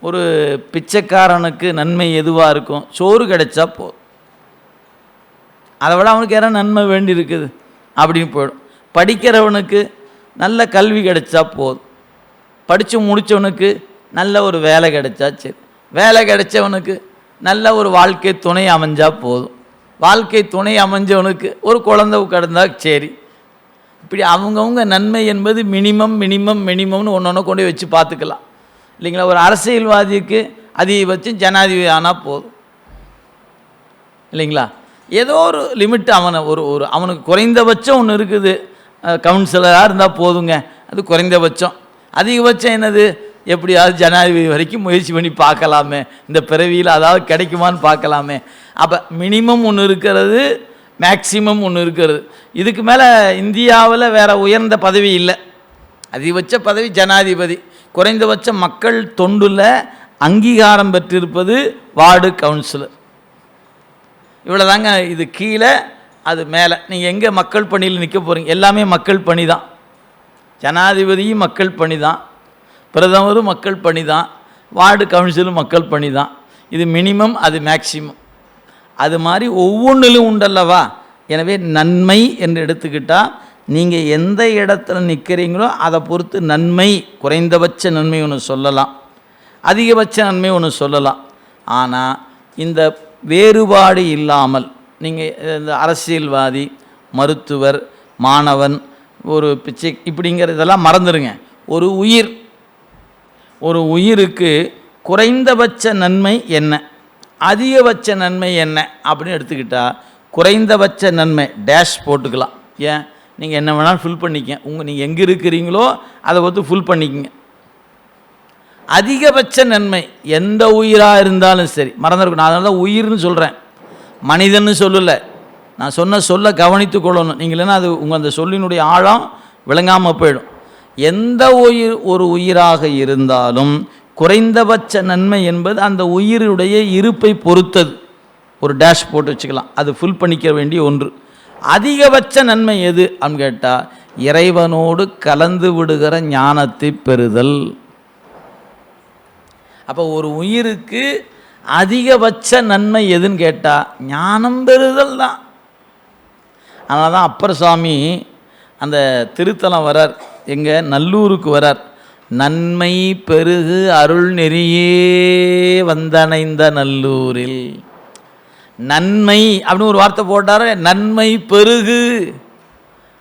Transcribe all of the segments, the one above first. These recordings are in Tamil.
ஒரு பிச்சைக்காரனுக்கு நன்மை எதுவாக இருக்கும்? சோறு கிடைச்சா போதும். அதை விட அவனுக்கு யாரும் நன்மை வேண்டி இருக்குது அப்படின்னு போயிடும். படிக்கிறவனுக்கு நல்ல கல்வி கிடைச்சா போதும். படித்து முடித்தவனுக்கு நல்ல ஒரு வேலை கிடைச்சா சரி. வேலை கிடைச்சவனுக்கு நல்ல ஒரு வாழ்க்கை துணை அமைஞ்சால் போதும். வாழ்க்கை துணை அமைஞ்சவனுக்கு ஒரு குழந்தை கிடந்தா சரி. இப்படி அவங்கவுங்க நன்மை என்பது மினிமம் மினிமம் மினிமம்னு ஒன்று ஒன்று கொண்டு வச்சு பார்த்துக்கலாம். இல்லைங்களா? ஒரு அரசியல்வாதிக்கு அதிகபட்சம் ஜனாதிபதி ஆனால் போதும். இல்லைங்களா? ஏதோ ஒரு லிமிட் அவனை ஒரு ஒரு அவனுக்கு குறைந்தபட்சம் ஒன்று இருக்குது. கவுன்சிலராக இருந்தால் போதுங்க. அது குறைந்தபட்சம். அதிகபட்சம் என்னது? எப்படியாவது ஜனாதிபதி வரைக்கும் முயற்சி பண்ணி பார்க்கலாமே. இந்த பிறவியில் அதாவது கிடைக்குமான்னு பார்க்கலாமே. அப்போ மினிமம் ஒன்று இருக்கிறது மேக்சிமம் ஒன்று இருக்கிறது. இதுக்கு மேலே இந்தியாவில் வேற உயர்ந்த பதவி இல்லை. அதிகபட்ச பதவி ஜனாதிபதி. குறைந்தபட்ச மக்கள் தொண்டுல அங்கீகாரம் பெற்றிருப்பது வார்டு கவுன்சிலர். இவ்வளோதாங்க இது கீழே அது மேலே. நீங்கள் எங்கே மக்கள் பணியில் நிற்க போகிறீங்க எல்லாமே மக்கள் பணி தான் ஜனாதிபதியும் மக்கள் பணி தான் பிரதமரும் மக்கள் பணி தான் வார்டு கவுன்சிலும் மக்கள் பணி தான் இது மினிமம் அது மேக்சிமம். அது மாதிரி ஒவ்வொன்றிலும் உண்டல்லவா? எனவே நன்மை என்று எடுத்துக்கிட்டால் நீங்கள் எந்த இடத்துல நிற்கிறீங்களோ அதை பொறுத்து நன்மை குறைந்தபட்ச நன்மை ஒன்று சொல்லலாம். அதிகபட்ச நன்மை ஒன்று சொல்லலாம். ஆனால் இந்த வேறுபாடு இல்லாமல் நீங்கள் இந்த அரசியல்வாதி மருத்துவர் மாணவன் ஒரு பிச்சை இப்படிங்கிறதெல்லாம் மறந்துடுங்க ஒரு உயிர் ஒரு உயிருக்கு குறைந்தபட்ச நன்மை என்ன? அதிகபட்ச நன்மை என்ன? அப்படின்னு எடுத்துக்கிட்டால் குறைந்தபட்ச நன்மை டேஷ் போட்டுக்கலாம். ஏன்? நீங்கள் என்ன வேணாலும் ஃபில் பண்ணிக்க உங்கள் நீங்கள் எங்கே இருக்கிறீங்களோ அதை பொறுத்து ஃபுல் பண்ணிக்கங்க. அதிகபட்ச நன்மை எந்த உயிராக இருந்தாலும் சரி. மறந்துருக்கணும் அதனால தான் உயிர்னு சொல்கிறேன் மனிதன்னு சொல்லலை. நான் சொன்ன சொல்ல கவனித்து கொள்ளணும். நீங்கள் இல்லைன்னா அது உங்கள் அந்த சொல்லினுடைய ஆழம் விளங்காமல் போயிடும். எந்த உயிர் ஒரு உயிராக இருந்தாலும் குறைந்தபட்ச நன்மை என்பது அந்த உயிருடைய இருப்பை பொறுத்தது. ஒரு டேஷ் போட்டு வச்சுக்கலாம். அது ஃபுல் பண்ணிக்க வேண்டிய ஒன்று. அதிகபட்ச நன்மை எது? அப்படின்னு கேட்டால் இறைவனோடு கலந்து விடுகிற ஞானத்தை பெறுதல். அப்போ ஒரு உயிருக்கு அதிகபட்ச நன்மை எதுன்னு கேட்டால் ஞானம் பெறுதல் தான். அதனால தான் அப்பர் சுவாமி அந்த திருத்தலம் வரார். எங்கள் நல்லூருக்கு வரார். நன்மை பெருகு அருள் நெறியே வந்தணைந்த நல்லூரில். நன்மை அப்படின்னு ஒரு வார்த்தை போட்டார். நன்மை பெருகு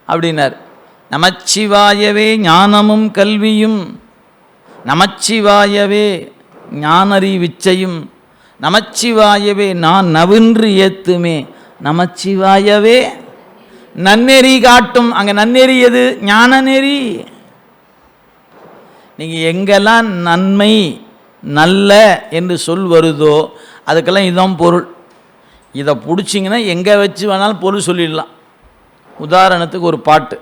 அப்படின்னார். நமச்சிவாயவே ஞானமும் கல்வியும். நமச்சிவாயவே ஞானறி விச்சையும். நமச்சிவாயவே நான் நவின்று ஏத்துமே. நமச்சிவாயவே நன்னெறி காட்டும். அங்கே நன்னெறி எது? ஞான நெறி. நீங்கள் எங்கெல்லாம் நன்மை நல்ல என்று சொல் வருதோ அதுக்கெல்லாம் இதுதான் பொருள். இதை பிடிச்சிங்கன்னா எங்கே வச்சு வேணாலும் பொருள் சொல்லிடலாம். உதாரணத்துக்கு ஒரு பாட்டு.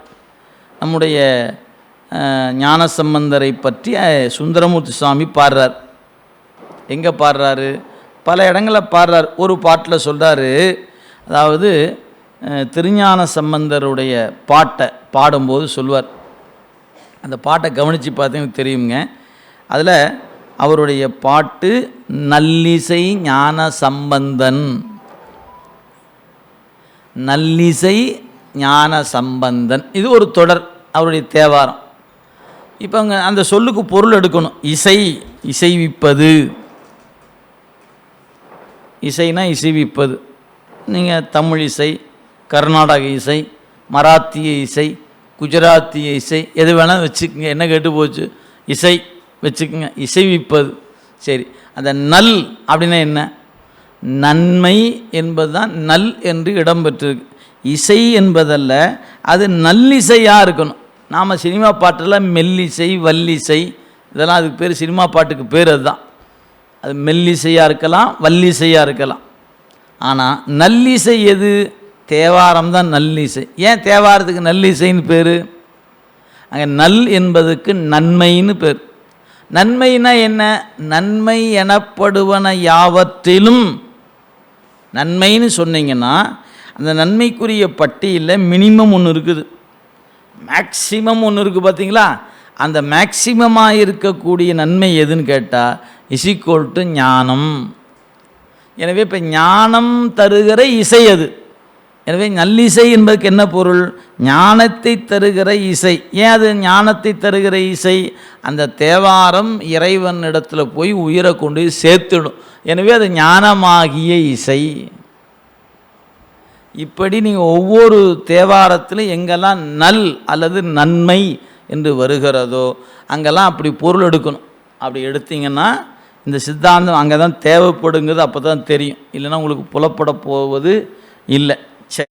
நம்முடைய ஞானசம்பந்தரை பற்றி சுந்தரமூர்த்தி சுவாமி பாடுறார். எங்கே பாடுறாரு? பல இடங்களில் பாடுறார். ஒரு பாட்டில் சொல்கிறாரு அதாவது திருஞான சம்பந்தருடைய பாட்டை பாடும்போது சொல்வார் அந்த பாட்டை கவனித்து பார்த்தீங்கன்னா தெரியுங்க. அதில் அவருடைய பாட்டு நல்லிசை ஞான சம்பந்தன் நல்லிசை ஞான சம்பந்தன் இது ஒரு தொடர் அவருடைய தேவாரம். இப்போ அங்கே அந்த சொல்லுக்கு பொருள் எடுக்கணும். இசை இசைவிப்பது. இசைனா இசைவிப்பது. நீங்கள் தமிழ் இசை கர்நாடக இசை மராத்திய இசை குஜராத்திய இசை எது வேணால் வச்சுக்கோங்க. என்ன கேட்டு போச்சு? இசை வச்சுக்கோங்க. இசைவிப்பது. சரி. அந்த நல் அப்படின்னா என்ன? நன்மை என்பதுதான் நல் என்று இடம்பெற்றிருக்கு இசை என்பதல்ல அது நல்லிசையாக இருக்கணும். நாம் சினிமா பாட்டில் மெல்லிசை வல்லிசை இதெல்லாம் அதுக்கு பேர் சினிமா பாட்டுக்கு பேர் அதுதான். அது மெல்லிசையாக இருக்கலாம் வல்லிசையாக இருக்கலாம். ஆனால் நல்லிசை எது? தேவாரம் தான் நல்லிசை. ஏன் தேவாரத்துக்கு நல்லிசைன்னு பேர்? அங்கே நல் என்பதுக்கு நன்மைன்னு பேர். நன்மைனா என்ன? நன்மை எனப்படுவன யாவற்றிலும் நன்மைன்னு சொன்னீங்கன்னா அந்த நன்மைக்குரிய பட்டியலில் மினிமம் ஒன்று இருக்குது. மேக்சிமம் ஒன்று இருக்குது பார்த்தீங்களா அந்த மேக்சிமமாக இருக்கக்கூடிய நன்மை எதுன்னு கேட்டால் இசிக்கோல் டு ஞானம். எனவே இப்போ ஞானம் தருகிற இசை அது. எனவே நல்லிசை என்பதுக்கு என்ன பொருள்? ஞானத்தை தருகிற இசை. ஏன் அது ஞானத்தை தருகிற இசை? அந்த தேவாரம் இறைவன் இடத்துல போய் உயிரை கொண்டு சேர்த்துடும். எனவே அது ஞானமாகிய இசை. இப்படி நீங்கள் ஒவ்வொரு தேவாரத்திலும் எங்கெல்லாம் நல் அல்லது நன்மை என்று வருகிறதோ அங்கெல்லாம் அப்படி பொருள் எடுக்கணும். அப்படி எடுத்தீங்கன்னா இந்த சித்தாந்தம் அங்கே தான் தேவைப்படுங்கிறது அப்போ தான் தெரியும். இல்லைன்னா உங்களுக்கு புலப்பட போவது இல்லை. Chao.